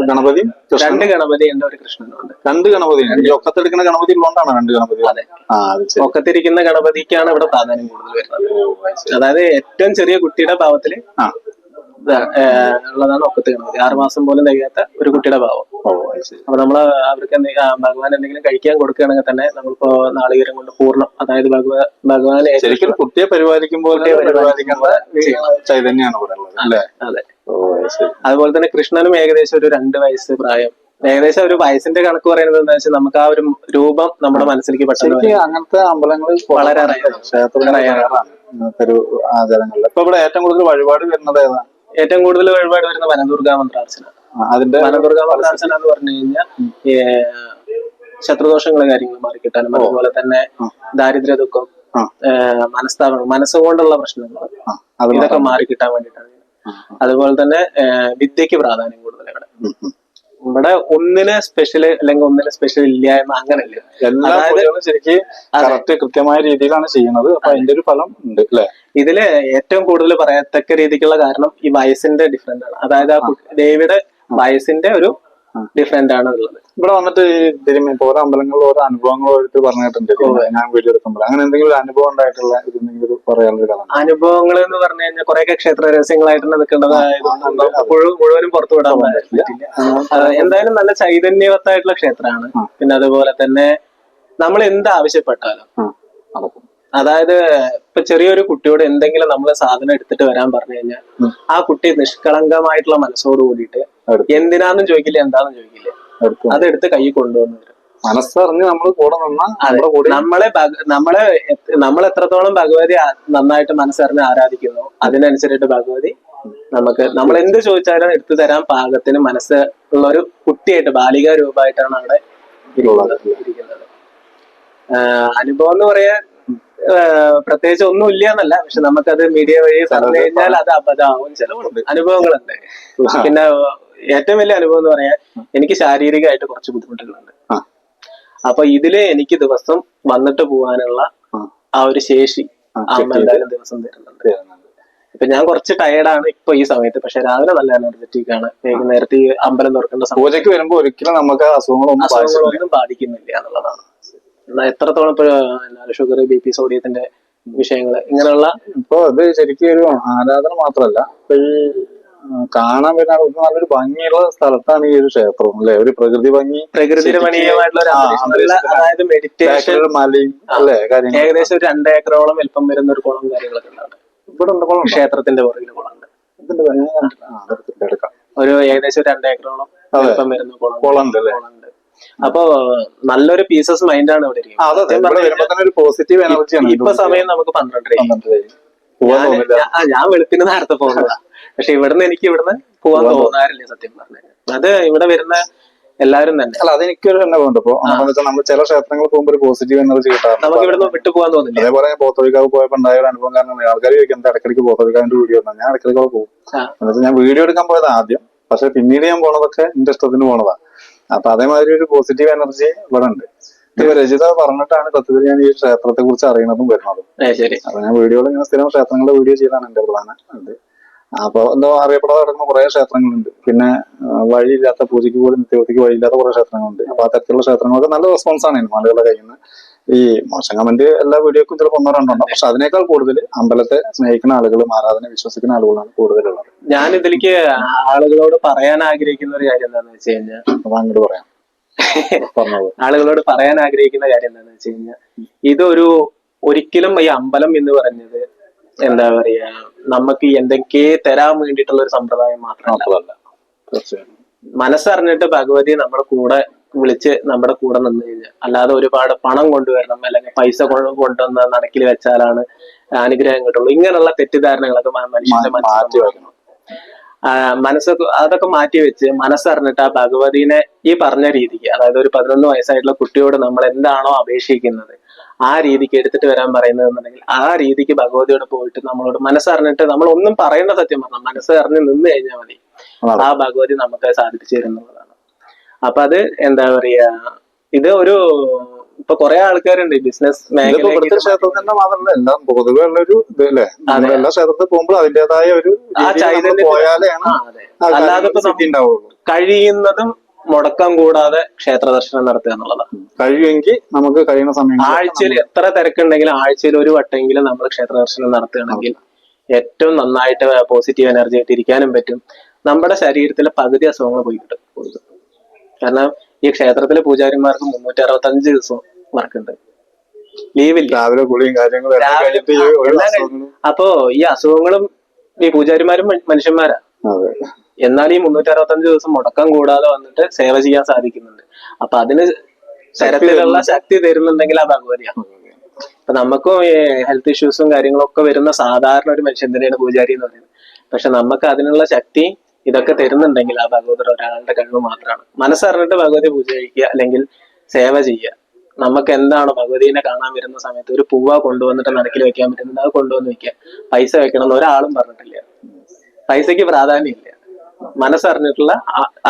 ഗണപതി? രണ്ട് ഗണപതി ഉണ്ട് ഒരു കൃഷ്ണനുണ്ട്. രണ്ട് ഗണപതി. ഒക്കത്തെടുക്കുന്ന ഗണപതി ഉള്ളതുകൊണ്ടാണ് രണ്ട് ഗണപതി? അതെ. ഒക്കത്തിരിക്കുന്ന ഗണപതിക്കാണ് ഇവിടെ പ്രാധാന്യം കൂടുതൽ വരുന്നത്. അതായത് ഏറ്റവും ചെറിയ കുട്ടിയുടെ ഭാവത്തിൽ ഉള്ളതാണ് ഒക്കത്ത് ഗണപതി ആറുമാസം പോലും തികയാത്ത ഒരു കുട്ടിയുടെ ഭാവം. അപ്പൊ നമ്മൾ അവർക്ക് എന്തെങ്കിലും ഭഗവാൻ എന്തെങ്കിലും കഴിക്കാൻ കൊടുക്കുകയാണെങ്കിൽ തന്നെ നമ്മളിപ്പോ നാളികേരം കൊണ്ട് പൂർണം അതായത് ഭഗവാൻ ഭഗവാൻ ശരിക്കും കുട്ടിയെ പരിപാലിക്കുമ്പോൾ ചൈതന്യാണ് അതെ അതുപോലെ തന്നെ കൃഷ്ണനും ഏകദേശം ഒരു രണ്ട് വയസ്സ് പ്രായം. ഏകദേശം ഒരു വയസ്സിന്റെ കണക്ക് പറയുന്നത് എന്താ വെച്ചാൽ നമുക്ക് ആ ഒരു രൂപം നമ്മുടെ മനസ്സിലേക്ക് പെട്ടെന്ന്. അങ്ങനത്തെ അമ്പലങ്ങൾ വളരെ റയറാണ് ഇങ്ങനത്തെ ഒരു ആചാരങ്ങളിൽ ഇപ്പൊ ഇവിടെ ഏറ്റവും കൂടുതൽ വഴിപാട് വരുന്നത് ഏതാ ഏറ്റവും കൂടുതൽ വഴിപാട് വരുന്ന വനദുർഗാ മന്ത്രാർച്ചന. അതിന്റെ വനദുർഗാ മന്ത്രാർച്ചന എന്ന് പറഞ്ഞു കഴിഞ്ഞാൽ ശത്രുദോഷങ്ങൾ കാര്യങ്ങൾ മാറിക്കിട്ടാനും അതുപോലെ തന്നെ ദാരിദ്ര്യ ദുഃഖം മനസ്താപങ്ങൾ മനസ്സുകൊണ്ടുള്ള പ്രശ്നങ്ങൾ ഇതൊക്കെ മാറിക്കിട്ടാൻ വേണ്ടിയിട്ടാണ്. അതുപോലെ തന്നെ വിദ്യക്ക് പ്രാധാന്യം കൂടുതൽ ഇവിടെ. ഇവിടെ ഒന്നിന് സ്പെഷ്യൽ അല്ലെങ്കിൽ ഒന്നിന് സ്പെഷ്യൽ ഇല്ല എന്ന് അങ്ങനല്ല. എല്ലാ ശരിക്കും കറക്റ്റ് കൃത്യമായ രീതിയിലാണ് ചെയ്യുന്നത്. അപ്പൊ അതിന്റെ ഒരു ഫലം ഉണ്ട് അല്ലെ? ഇതിൽ ഏറ്റവും കൂടുതൽ പറയത്തക്ക രീതിക്കുള്ള കാരണം ഈ വയസ്സിന്റെ ഡിഫറെന്റ് ആണ്. അതായത് ആ ദേവിയുടെ വയസ്സിന്റെ ഒരു ഡിഫറെന്റ് ആണ് ഉള്ളത് ഇവിടെ വന്നിട്ട് ഓരോ അമ്പലങ്ങളിൽ ഓരോ അനുഭവങ്ങൾ എടുത്ത് പറഞ്ഞിട്ടുണ്ട്. ഞാൻ വീഡിയോ എടുക്കുമ്പോൾ അങ്ങനെ എന്തെങ്കിലും ഒരു അനുഭവം ഉണ്ടായിട്ടുള്ള പറയാനുള്ള അനുഭവങ്ങൾ എന്ന് പറഞ്ഞു കഴിഞ്ഞാൽ കുറെയൊക്കെ ക്ഷേത്ര രഹസ്യങ്ങളായിട്ട് നിൽക്കേണ്ടതായതുകൊണ്ട് മുഴുവനും പുറത്തു വിടാൻ പറ്റില്ല. എന്തായാലും നല്ല ചൈതന്യവത്തായിട്ടുള്ള ക്ഷേത്രമാണ്. പിന്നെ അതുപോലെ തന്നെ നമ്മൾ എന്ത് ആവശ്യപ്പെട്ടാലും അതായത് ഇപ്പൊ ചെറിയൊരു കുട്ടിയോട് എന്തെങ്കിലും നമ്മൾ സാധനം എടുത്തിട്ട് വരാൻ പറഞ്ഞു കഴിഞ്ഞാൽ ആ കുട്ടി നിഷ്കളങ്കമായിട്ടുള്ള മനസ്സോട് കൂടിയിട്ട്. എന്തിനാന്നും ചോദിക്കില്ല എന്താന്നും ചോദിക്കില്ല. അതെടുത്ത് കൈ കൊണ്ടുവന്നു മനസ്സറിഞ്ഞ് നമ്മൾ കൂടെ നിന്നാ നമ്മളെ നമ്മളെ നമ്മൾ എത്രത്തോളം ഭഗവതി നന്നായിട്ട് മനസ്സറിഞ്ഞ് ആരാധിക്കുന്നു അതിനനുസരിച്ചിട്ട് ഭഗവതി നമുക്ക് നമ്മൾ എന്ത് ചോദിച്ചാലും എടുത്തു തരാൻ പാകത്തിന് മനസ്സ് ഉള്ള ഒരു കുട്ടിയായിട്ട് ബാലിക രൂപമായിട്ടാണ് അവിടെ ഇരിക്കുന്നത്. അനുഭവം എന്ന് പറയാൻ പ്രത്യേകിച്ച് ഒന്നും ഇല്ല എന്നല്ല പക്ഷെ നമുക്കത് മീഡിയ വഴി പറഞ്ഞു കഴിഞ്ഞാൽ അത് അബദ്ധമാവും. ചിലവുണ്ട് അനുഭവങ്ങളുണ്ട്. പിന്നെ ഏറ്റവും വലിയ അനുഭവം എന്ന് പറയാൻ എനിക്ക് ശാരീരികമായിട്ട് കുറച്ച് ബുദ്ധിമുട്ടുകളുണ്ട്. അപ്പൊ ഇതിൽ എനിക്ക് ദിവസം വന്നിട്ട് പോകാനുള്ള ആ. ഒരു ശേഷി അമ്മ എന്തായാലും ദിവസം തരുന്നുണ്ട്. ഇപ്പൊ ഞാൻ കുറച്ച് ടയർഡാണ് ഇപ്പൊ ഈ സമയത്ത്. പക്ഷെ രാവിലെ നല്ല എനർജറ്റിക് ആണ്. വൈകുന്നേരത്ത് ഈ അമ്പലം തുറക്കേണ്ട പൂജയ്ക്ക് വരുമ്പോ ഒരിക്കലും നമുക്ക് അസുഖങ്ങളൊന്നും ബാധിക്കുന്നില്ല എന്നുള്ളതാണ്. എന്നാ എത്രത്തോളം ഇപ്പോഴും ഷുഗർ ബി പി സോഡിയത്തിന്റെ വിഷയങ്ങൾ ഇങ്ങനെയുള്ള ഇപ്പോ അത് ശരിക്കും ഒരു ആരാധന മാത്രമല്ല. ഇപ്പൊ ഈ കാണാൻ വരുന്ന ആൾക്ക് നല്ലൊരു ഭംഗിയുള്ള സ്ഥലത്താണ് ഈ ഒരു ക്ഷേത്രം അല്ലെ? ഒരു പ്രകൃതി ഭംഗി അതായത് മെഡിറ്റേഷൻ മലയും അല്ലെ കാര്യങ്ങൾ ഏകദേശം ഒരു രണ്ട് ഏക്കറോളം വലിപ്പം വരുന്ന ഒരു കുളം കാര്യങ്ങളൊക്കെ ഉണ്ടാവും ഇവിടെ ഉണ്ട് കുളം ക്ഷേത്രത്തിന്റെ പുറകിൽ കുളമുണ്ട്. എടുക്കാം. ഒരു ഏകദേശം രണ്ട് ഏക്കറോളം. വലിപ്പം വരുന്ന കുളം കുളം ഉണ്ട് അപ്പൊ നല്ലൊരു പീസസ് മൈൻഡാണ് ഇവിടെ ഇരിക്കുന്നത്. ഇപ്പൊ സമയം നമുക്ക് പന്ത്രണ്ടര തോന്നില്ല. ഞാൻ വെളുപ്പിന് നേരത്തെ പോകുന്നതാ. പക്ഷെ ഇവിടുന്ന് എനിക്ക് ഇവിടുന്ന് പോവാൻ തോന്നാറില്ല സത്യം പറഞ്ഞു അത് ഇവിടെ വരുന്ന എല്ലാവരും തന്നെ. അല്ല അതെനിക്കൊരു എന്നെ വേണ്ട ഇപ്പൊ നമ്മൾ ചില ക്ഷേത്രങ്ങളിൽ പോകുമ്പോൾ ഒരു പോസിറ്റീവ് എനർജി കിട്ടാറുണ്ട്. നമുക്ക് ഇവിടുന്ന് വിട്ടു പോകാൻ തോന്നില്ല. അതേപോലെ ഞാൻ പോയപ്പോൾ പോയപ്പോ ഉണ്ടായ ഒരു അനുഭവം കാരണം ആൾക്കാർ ചോദിക്കും എന്താ ഇടയ്ക്കിടയ്ക്ക് പോത്തൊഴിക്കാവിന്റെ വീഡിയോ ഞാൻ ഇടയ്ക്കിടയ്ക്ക് പോകും. എന്നുവെച്ചാൽ ഞാൻ വീഡിയോ എടുക്കാൻ പോയത് ആദ്യം. പക്ഷെ പിന്നീട് ഞാൻ പോണതൊക്കെ എന്റെ ഇഷ്ടത്തിന് പോണതാ. അപ്പൊ അതേമാതിരി ഒരു പോസിറ്റീവ് എനർജി ഇവിടെ ഉണ്ട് ഇത് രചിത പറഞ്ഞിട്ടാണ് സത്യത്തിൽ ഞാൻ ഈ ക്ഷേത്രത്തെ കുറിച്ച് അറിയുന്നതും വരുന്നതും അപ്പൊ ഞാൻ വീഡിയോയിൽ ഇങ്ങനെ സ്ഥിരം ക്ഷേത്രങ്ങളുടെ വീഡിയോ ചെയ്താണ് എന്റെ പ്രധാന ഇത്. അപ്പൊ എന്തോ അറിയപ്പെടാതെ കിടക്കുന്ന കുറെ ക്ഷേത്രങ്ങളുണ്ട്. പിന്നെ വഴിയില്ലാത്ത പൂജയ്ക്ക് പോലും നിത്യവൃത്തിക്ക് വഴിയില്ലാത്ത കുറെ ക്ഷേത്രങ്ങളുണ്ട്. അപ്പൊ ആ തരത്തിലുള്ള ക്ഷേത്രങ്ങളൊക്കെ നല്ല റെസ്പോൺസ് ആണ് മലയാളികളുടെ കയ്യിൽ നിന്ന്. ഈ മോശം കമന്റ് എല്ലാ വീഡിയോക്കും ചിലപ്പോൾ ഒന്നോ രണ്ടോ ഉണ്ടാവും പക്ഷെ അതിനേക്കാൾ കൂടുതൽ അമ്പലത്തെ സ്നേഹിക്കുന്ന ആളുകളും ആരാധന വിശ്വസിക്കുന്ന ആളുകളാണ് കൂടുതലുള്ളത്. ഞാൻ ഇതിലേക്ക് ആളുകളോട് പറയാൻ ആഗ്രഹിക്കുന്ന ഒരു കാര്യം എന്താണെന്ന് വെച്ച് കഴിഞ്ഞാൽ അങ്ങോട്ട് പറയാം. ആളുകളോട് പറയാൻ ആഗ്രഹിക്കുന്ന കാര്യം എന്താണെന്ന് വെച്ച് കഴിഞ്ഞാൽ ഇതൊരു ഒരിക്കലും ഈ അമ്പലം എന്ന് പറഞ്ഞത് എന്താ പറയാ നമുക്ക് എന്തൊക്കെ തരാൻ വേണ്ടിയിട്ടുള്ള ഒരു സമ്പ്രദായം മാത്രമല്ല. മനസ്സറിഞ്ഞിട്ട് ഭഗവതി നമ്മുടെ കൂടെ വിളിച്ച് നമ്മുടെ കൂടെ നിന്ന് കഴിഞ്ഞാൽ അല്ലാതെ ഒരുപാട് പണം കൊണ്ടുവരണം അല്ലെങ്കിൽ പൈസ കൊണ്ടുവന്ന നടക്കിൽ വെച്ചാലാണ് അനുഗ്രഹം കിട്ടുള്ളൂ. ഇങ്ങനെയുള്ള തെറ്റിദ്ധാരണകളൊക്കെ മനുഷ്യന്റെ മനസ്സിൽ മനസ്സൊക്കെ അതൊക്കെ മാറ്റി വെച്ച് മനസ്സറിഞ്ഞിട്ട് ആ ഭഗവതിനെ ഈ പറഞ്ഞ രീതിക്ക് അതായത് ഒരു പതിനൊന്ന് വയസ്സായിട്ടുള്ള കുട്ടിയോട് നമ്മൾ എന്താണോ അപേക്ഷിക്കുന്നത് ആ രീതിക്ക് എടുത്തിട്ട് വരാൻ പറയുന്നതെന്നുണ്ടെങ്കിൽ ആ രീതിക്ക് ഭഗവതിയോട് പോയിട്ട് നമ്മളോട് മനസ്സറിഞ്ഞിട്ട് നമ്മൾ ഒന്നും പറയേണ്ട സത്യം പറഞ്ഞാൽ മനസ്സറിഞ്ഞ് നിന്ന് കഴിഞ്ഞാൽ മതി. ആ ഭഗവതി നമുക്ക് സാധിപ്പിച്ചു തരുന്നതാണ് അപ്പൊ അത് എന്താ പറയാ ഇത് ഒരു ഇപ്പൊ കുറെ ആൾക്കാരുണ്ട് ബിസിനസ് ഇവിടുത്തെ മേഖല ക്ഷേത്രത്തിന്റെ മാത്രമല്ല എല്ലാം പൊതുവെ നമ്മൾ എല്ലാ ക്ഷേത്രത്തിൽ പോകുമ്പോൾ അതിന്റേതായ ഒരു അല്ലാതെ കഴിയുന്നതും മുടക്കം കൂടാതെ ക്ഷേത്ര ദർശനം നടത്തുക എന്നുള്ളതാണ്. കഴിയുമെങ്കിൽ നമുക്ക് കഴിയുന്ന സമയം ആഴ്ചയിൽ എത്ര തിരക്കുണ്ടെങ്കിലും ആഴ്ചയിൽ ഒരു വട്ടമെങ്കിലും നമ്മൾ ക്ഷേത്ര ദർശനം നടത്തുകയാണെങ്കിൽ ഏറ്റവും നന്നായിട്ട് പോസിറ്റീവ് എനർജി ആയിട്ട് ഇരിക്കാനും പറ്റും. നമ്മുടെ ശരീരത്തിലെ പകുതി അസുഖങ്ങൾ പോയി കിട്ടും. കാരണം ഈ ക്ഷേത്രത്തിലെ പൂജാരിമാർക്ക് മുന്നൂറ്റി അറുപത്തി അഞ്ച് ദിവസം വർക്കുണ്ട്. ലീവില്ല രാവിലെ കുളിയും കാര്യങ്ങളും അപ്പോ ഈ അസുഖങ്ങളും ഈ പൂജാരിമാരും മനുഷ്യന്മാരാ. അതെ. എന്നാൽ ഈ മുന്നൂറ്റി അറുപത്തഞ്ച് ദിവസം മുടക്കം കൂടാതെ വന്നിട്ട് സേവ ചെയ്യാൻ സാധിക്കുന്നുണ്ട്. അപ്പൊ അതിന് തരത്തിലുള്ള ശക്തി തരുന്നുണ്ടെങ്കിൽ ആ ഭഗവതിയാണ് അപ്പൊ നമുക്കും ഈ ഹെൽത്ത് ഇഷ്യൂസും കാര്യങ്ങളും ഒക്കെ വരുന്ന സാധാരണ ഒരു മനുഷ്യൻ തന്നെയാണ് പൂജാരി എന്ന് പറയുന്നത്. പക്ഷെ നമുക്ക് അതിനുള്ള ശക്തി ഇതൊക്കെ തരുന്നുണ്ടെങ്കിൽ ആ ഭഗവതർ ഒരാളുടെ കഴിവ് മാത്രമാണ്. മനസ്സറിഞ്ഞിട്ട് ഭഗവതി പൂജ കഴിക്കുക അല്ലെങ്കിൽ സേവ ചെയ്യുക. നമുക്ക് എന്താണ് ഭഗവതിനെ കാണാൻ വരുന്ന സമയത്ത് ഒരു പൂവ കൊണ്ടുവന്നിട്ട് നടക്കിൽ വെക്കാൻ പറ്റുന്നത്? അത് കൊണ്ടുവന്ന് വെക്കുക. പൈസ വെക്കണം ഒരാളും പറഞ്ഞിട്ടില്ല. പൈസക്ക് പ്രാധാന്യമില്ല. മനസ്സറിഞ്ഞിട്ടുള്ള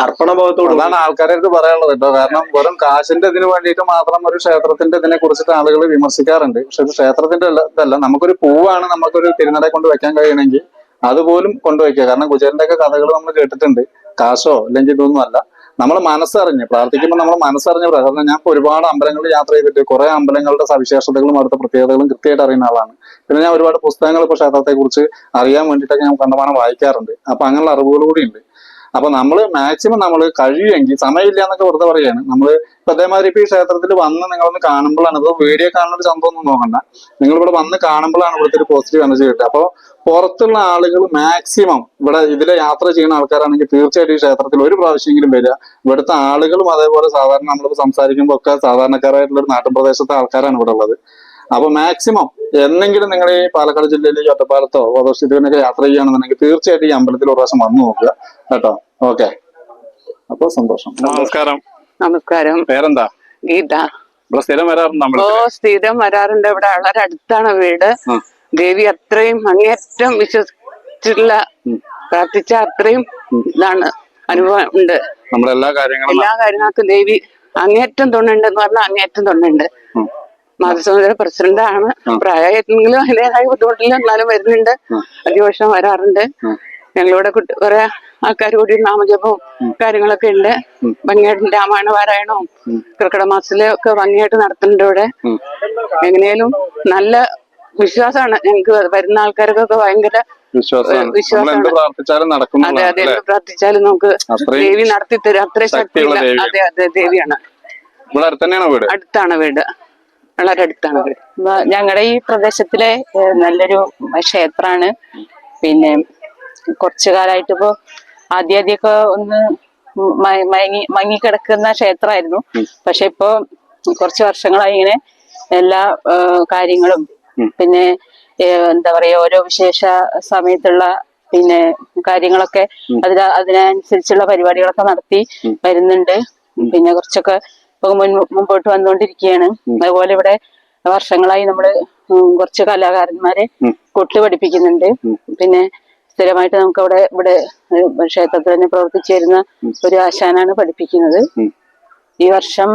അർപ്പണബോധത്തോട് അതാണ് ആൾക്കാരെ അടുത്ത് പറയാനുള്ളത് കേട്ടോ. കാരണം വെറും കാശിന്റെ ഇതിന് വേണ്ടിയിട്ട് മാത്രം ഒരു ക്ഷേത്രത്തിന്റെ ഇതിനെ കുറിച്ചിട്ട് ആളുകൾ വിമർശിക്കാറുണ്ട്. പക്ഷെ ക്ഷേത്രത്തിന്റെ ഇതല്ല. നമുക്കൊരു പൂവാണ് നമുക്കൊരു തിരുനട കൊണ്ട് വെക്കാൻ കഴിയണമെങ്കിൽ അതുപോലും കൊണ്ടുവയ്ക്കുക കാരണം ഗുജറിന്റെ ഒക്കെ കഥകൾ നമ്മൾ കേട്ടിട്ടുണ്ട്. കാശോ അല്ലെങ്കിൽ ഇതൊന്നും അല്ല. നമ്മൾ മനസ്സറിഞ്ഞ് പ്രാർത്ഥിക്കുമ്പോൾ നമ്മൾ മനസ്സറിഞ്ഞ് കാരണം ഞാൻ ഒരുപാട് അമ്പലങ്ങളിൽ യാത്ര ചെയ്തിട്ട് കുറെ അമ്പലങ്ങളുടെ സവിശേഷതകളും അവിടുത്തെ പ്രത്യേകതകളും കൃത്യമായിട്ട് അറിയുന്ന ആളാണ്. പിന്നെ ഞാൻ ഒരുപാട് പുസ്തകങ്ങൾ ഇപ്പൊ ക്ഷേത്രത്തെ കുറിച്ച് അറിയാൻ വേണ്ടിയിട്ടൊക്കെ ഞാൻ കണ്ടമാനം വായിക്കാറുണ്ട്. അപ്പൊ അങ്ങനെയുള്ള അറിവുകൾ കൂടി ഉണ്ട് അപ്പൊ നമ്മൾ മാക്സിമം നമ്മൾ കഴിയുമെങ്കിൽ സമയമില്ല എന്നൊക്കെ വെറുതെ പറയാണ്. നമ്മൾ ഇപ്പൊ അതേമാതിരി ഇപ്പൊ ഈ ക്ഷേത്രത്തിൽ വന്ന് നിങ്ങളൊന്ന് കാണുമ്പോഴാണ് ഇത് വീഡിയോ കാണുന്ന ഒരു സംഭവം ഒന്നും നോക്കണ്ട. നിങ്ങൾ ഇവിടെ വന്ന് കാണുമ്പോഴാണ് ഇവിടുത്തെ ഒരു പോസിറ്റീവ് എനർജി കിട്ടുക. അപ്പോൾ പുറത്തുള്ള ആളുകൾ മാക്സിമം ഇവിടെ ഇതിലെ യാത്ര ചെയ്യുന്ന ആൾക്കാരാണെങ്കിൽ തീർച്ചയായിട്ടും ഈ ക്ഷേത്രത്തിൽ ഒരു പ്രാവശ്യമെങ്കിലും വരിക. ഇവിടുത്തെ ആളുകളും അതേപോലെ സാധാരണ നമ്മളിപ്പോൾ സംസാരിക്കുമ്പോൾ ഒക്കെ സാധാരണക്കാരായിട്ടുള്ള ഒരു നാട്ടിൻ പ്രദേശത്തെ ആൾക്കാരാണ് ഇവിടെ ഉള്ളത്. അപ്പൊ മാക്സിമം എന്നെങ്കിലും നിങ്ങൾ ഈ പാലക്കാട് ജില്ലയിൽ ഈ ഒറ്റപ്പാലത്തോ ഓതോഷിതിനൊക്കെ യാത്ര ചെയ്യുകയാണെന്നുണ്ടെങ്കിൽ തീർച്ചയായിട്ടും ഈ അമ്പലത്തിൽ ഒരു പ്രാവശ്യം വന്നു നോക്കുക. കേട്ടോ? ഓക്കെ അപ്പൊ സന്തോഷം. നമസ്കാരം. നമസ്കാരം. പേരെന്താ? ഗീത. സ്ഥിരം വരാറുണ്ട് ഓ സ്ഥിരം വരാറുണ്ട്. ഇവിടെ വളരെ അടുത്താണ് വീട് ദേവി അത്രയും അങ്ങേറ്റം വിശ്വസിച്ചിട്ടുള്ള പ്രാർത്ഥിച്ച അത്രയും ഇതാണ് അനുഭവം ഉണ്ട്. നമ്മളെല്ലാ എല്ലാ കാര്യങ്ങളും എല്ലാ കാര്യങ്ങൾക്കും ദേവി അങ്ങേറ്റം തൊണ്ണുണ്ട് എന്ന് പറഞ്ഞാൽ അങ്ങേറ്റം തൊണ്ണുണ്ട്. ഉം. പ്രസിഡന്റാണ്. പ്രായമായിട്ടെങ്കിലും അതിന്റെതായ ബുദ്ധിമുട്ടില്ല എന്നാലും വരുന്നുണ്ട്. അധിവർഷം വരാറുണ്ട്. ഞങ്ങളിവിടെ കുട്ടി കുറെ ആൾക്കാർ കൂടി നാമജപവും കാര്യങ്ങളൊക്കെ ഉണ്ട്. ഭംഗിയായിട്ട് രാമായണ പാരായണവും കൃക്കട മാസത്തിലെ ഒക്കെ ഭംഗിയായിട്ട് നടത്തുന്നുണ്ട് ഇവിടെ. എങ്ങനെയാലും നല്ല വിശ്വാസമാണ്. ഞങ്ങൾക്ക് വരുന്ന ആൾക്കാർക്കൊക്കെ ഭയങ്കര വിശ്വാസമാണ്. അതെ അതെ. പ്രാർത്ഥിച്ചാലും നമുക്ക് ദേവി നടത്തി തരും അത്രയും ശക്തിയുള്ള അതെ അതെ ദേവിയാണ്. അടുത്താണ് വീട്. വളരെ അടുത്താണ് ഞങ്ങളുടെ ഈ പ്രദേശത്തിലെ നല്ലൊരു ക്ഷേത്രമാണ് പിന്നെ കുറച്ചു കാലമായിട്ട് ഇപ്പോ ആദ്യ ആദ്യമൊക്കെ ഒന്ന് മയങ്ങി മങ്ങിക്കിടക്കുന്ന ക്ഷേത്രമായിരുന്നു പക്ഷെ ഇപ്പോ കുറച്ച് വർഷങ്ങളായി ഇങ്ങനെ എല്ലാ കാര്യങ്ങളും പിന്നെ എന്താ പറയാ ഓരോ വിശേഷ സമയത്തുള്ള പിന്നെ കാര്യങ്ങളൊക്കെ അതിന് അതിനനുസരിച്ചുള്ള പരിപാടികളൊക്കെ നടത്തി വരുന്നുണ്ട്. പിന്നെ കുറച്ചൊക്കെ ഇപ്പൊ മുമ്പോട്ട് വന്നുകൊണ്ടിരിക്കുകയാണ് അതുപോലെ ഇവിടെ വർഷങ്ങളായി നമ്മൾ കുറച്ച് കലാകാരന്മാരെ കൊട്ട് പഠിപ്പിക്കുന്നുണ്ട്. പിന്നെ സ്ഥിരമായിട്ട് നമുക്ക് അവിടെ ഇവിടെ ക്ഷേത്രത്തിൽ തന്നെ പ്രവർത്തിച്ചു വരുന്ന ഒരു ആശാനാണ് പഠിപ്പിക്കുന്നത്. ഈ വർഷം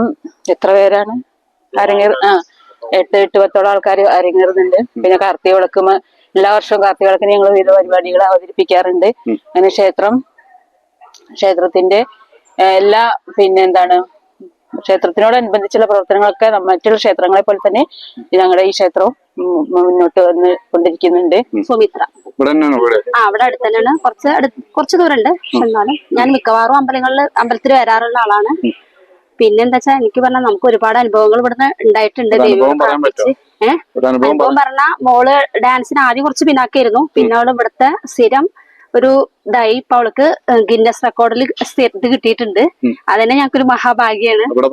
എത്ര പേരാണ്? അരങ്ങേർ ആ എട്ട് എട്ട് പത്തോളം ആൾക്കാർ അരങ്ങേറുന്നുണ്ട് പിന്നെ കാർത്തിക വിളക്കും എല്ലാ വർഷവും കാർത്തിക വിളക്കിന് ഞങ്ങൾ വിവിധ പരിപാടികൾ അവതരിപ്പിക്കാറുണ്ട്. അങ്ങനെ ക്ഷേത്രം ക്ഷേത്രത്തിന്റെ എല്ലാ പിന്നെ എന്താണ് ക്ഷേത്രത്തിനോടനുബന്ധിച്ചുള്ള പ്രവർത്തനങ്ങളൊക്കെ മറ്റുള്ള ക്ഷേത്രങ്ങളെ പോലെ തന്നെ ഞങ്ങളുടെ ഈ ക്ഷേത്രവും മുന്നോട്ട് വന്ന് കൊണ്ടിരിക്കുന്നുണ്ട്. സുമിത്ര. ആ അവിടെ അടുത്ത് തന്നെയാണ് കുറച്ച് അടുത്ത് കുറച്ച് ദൂരമുണ്ട്. എന്നാലും ഞാൻ മിക്കവാറും അമ്പലങ്ങളിൽ അമ്പലത്തിൽ വരാറുള്ള ആളാണ്. പിന്നെ എന്താ വെച്ചാൽ എനിക്ക് പറഞ്ഞാൽ നമുക്ക് ഒരുപാട് അനുഭവങ്ങൾ ഇവിടുന്ന് ഉണ്ടായിട്ടുണ്ട്. ദൈവം പ്രാർത്ഥിച്ച്. ഏഹ് ഒരു അനുഭവം അനുഭവം പറഞ്ഞ മോൾ ഡാൻസിന് ആദ്യം കുറച്ച് പിന്നാക്കായിരുന്നു പിന്നെ അവൾ ഇവിടുത്തെ സ്ഥിരം ഒരു ഇതായി ഇപ്പൊ അവൾക്ക് ഗിന്നസ് റെക്കോർഡിൽ ഇത് കിട്ടിയിട്ടുണ്ട്. അതന്നെ ഞങ്ങൾക്കൊരു മഹാഭാഗ്യാണ്. ഇവിടെ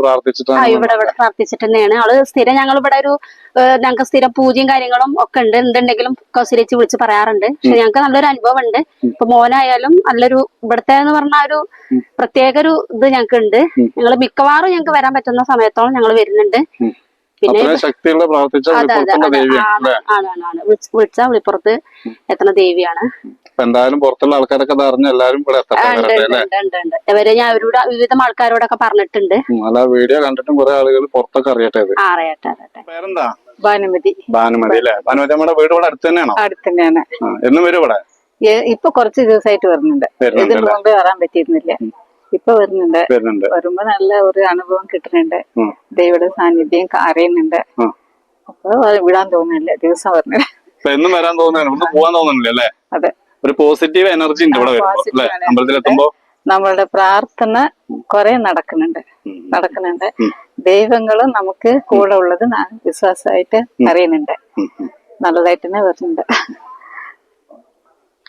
ഇവിടെ ഇവിടെ പ്രാർത്ഥിച്ചിട്ട് തന്നെയാണ്. അവൾ സ്ഥിരം ഞങ്ങൾ ഇവിടെ ഒരു ഞങ്ങൾക്ക് സ്ഥിരം പൂജയും കാര്യങ്ങളും ഒക്കെ ഉണ്ട്. എന്തുണ്ടെങ്കിലും കൗസിലേച്ച് വിളിച്ച് പറയാറുണ്ട്. പക്ഷെ ഞങ്ങൾക്ക് നല്ലൊരു അനുഭവം ഉണ്ട് ഇപ്പൊ മോനായാലും നല്ലൊരു ഇവിടുത്തെ എന്ന് പറഞ്ഞ ഒരു പ്രത്യേക ഒരു ഇത് ഞങ്ങൾക്ക് ഉണ്ട് ഞങ്ങൾ മിക്കവാറും ഞങ്ങൾക്ക് വരാൻ പറ്റുന്ന സമയത്തോളം ഞങ്ങൾ വരുന്നുണ്ട്. പിന്നെ വിളിച്ചാ വിളിപ്പുറത്ത് എത്തുന്ന ദേവിയാണ്. അപ്പൊ എന്തായാലും പുറത്തുള്ള ആൾക്കാരൊക്കെ ഇത് അറിഞ്ഞ് എല്ലാരും ഇവിടെ എത്തട്ടെ വരട്ടെ അല്ലേ? ഇവരെ ഞാൻ അവരോട് വിവിധ ആൾക്കാരോടൊക്കെ പറഞ്ഞിട്ടുണ്ട്. ഉം, അല്ല വീഡിയോ കണ്ടിട്ടും കുറെ ആളുകൾ പുറത്തൊക്കെ അറിയട്ടെ ഇത്. ആ അറിയട്ടെ അറിയട്ടെ. പേരെന്താ? ഭാനുമതി. ഭാനുമതി അല്ലേ? ഭാനുമതി നമ്മുടെ വീട് ഇവിടെ അടുത്ത് തന്നെയാണോ? അടുത്ത് തന്നെയാണ്. ആ, എന്നും വരും ഇവിടെ? ഏ- ഇപ്പൊ കുറച്ച് ദിവസമായിട്ട് വരുന്നുണ്ട്. വരുന്നുണ്ട് ഇതിന് അല്ലേ? മുമ്പ് വരാൻ പറ്റിയിരുന്നില്ല. ഇപ്പൊ വരുന്നുണ്ട്. വരുന്നുണ്ട്. വരുമ്പോ നല്ല ഒരു അനുഭവം കിട്ടുന്നുണ്ട്. ഉം. ദൈവയുടെ സാന്നിധ്യം അറിയുന്നുണ്ട് ഉം. അപ്പൊ വിടാൻ തോന്നുന്നില്ല. ദിവസം വരുന്നില്ല. ഇപ്പൊ എന്നും വരാൻ തോന്നുന്നു ഒന്ന് പോകാൻ തോന്നുന്നില്ല അല്ലേ? അതെ. ഒരു പോസിറ്റീവ് എനർജി ഉണ്ട് ഇവിടെ വരുമ്പോ അല്ലെ? അമ്പലത്തിലെത്തുമ്പോ? നമ്മളുടെ പ്രാർത്ഥന കുറെ നടക്കുന്നുണ്ട്. നടക്കുന്നുണ്ട്. ദൈവങ്ങളും നമുക്ക് കൂടെ ഉള്ളത് വിശ്വാസമായിട്ട് അറിയുന്നുണ്ട്. നല്ലതായിട്ട് തന്നെ വരുന്നുണ്ട്.